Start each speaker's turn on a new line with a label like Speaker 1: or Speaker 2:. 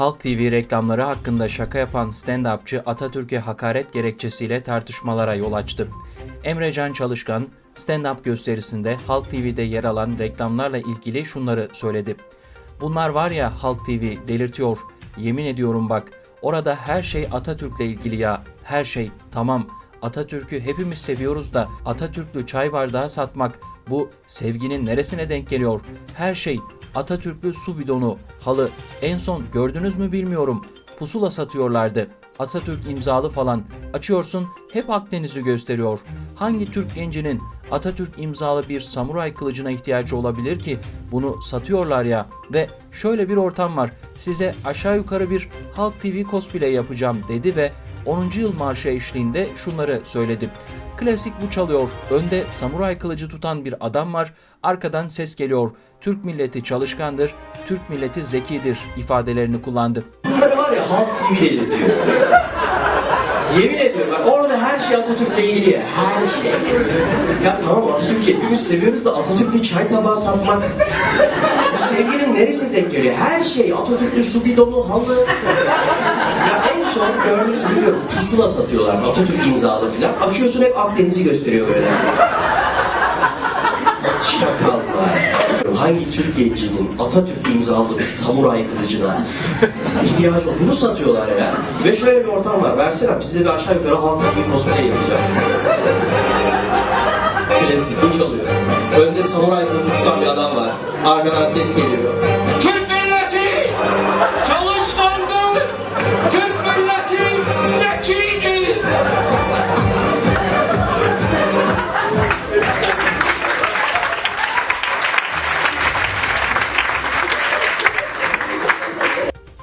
Speaker 1: Halk TV reklamları hakkında şaka yapan stand-upçı Atatürk'e hakaret gerekçesiyle tartışmalara yol açtı. Emrecan Çalışkan, stand-up gösterisinde Halk TV'de yer alan reklamlarla ilgili şunları söyledi. Bunlar var ya Halk TV delirtiyor. Yemin ediyorum bak. Orada her şey Atatürk'le ilgili ya. Her şey. Tamam. Atatürk'ü hepimiz seviyoruz da Atatürklü çay bardağı satmak bu sevginin neresine denk geliyor? Her şey Atatürklü su bidonu, halı. En son gördünüz mü bilmiyorum. Pusula satıyorlardı. Atatürk imzalı falan. Açıyorsun hep Akdeniz'i gösteriyor. Hangi Türk gencinin Atatürk imzalı bir samuray kılıcına ihtiyacı olabilir ki? Bunu satıyorlar ya. Ve şöyle bir ortam var. Size aşağı yukarı bir Halk TV cosplay yapacağım dedi ve 10. yıl marşı eşliğinde şunları söyledi. Klasik bu çalıyor. Önde samuray kılıcı tutan bir adam var. Arkadan ses geliyor. Türk milleti çalışkandır, Türk milleti zekidir ifadelerini kullandı.
Speaker 2: Bunları var ya Halk TV delirtiyor. Yemin ediyorum bak orada her şey Atatürk'le ilgili. Her şey. Ya tamam Atatürk'ü hepimiz seviyoruz da Atatürk'ü çay tabağı satmak. Bu sevginin neresine denk geliyor? Her şey Atatürk'lü su bidonu, halı. Ya en son bilmiyorum pusula satıyorlar Atatürk imzalı filan. Açıyorsun hep Akdeniz'i gösteriyor böyle. Şakallar. Hangi Türk gencinin Atatürk imzalı bir samuray kılıcına ihtiyacı var? Bunu satıyorlar ya. Ve şöyle bir ortam var. Versene size bir aşağı yukarı halk bir cosplay yapacağım. Klasik bu çalıyor. Önde samuray kılıcı tutan bir adam var. Arkadan ses geliyor.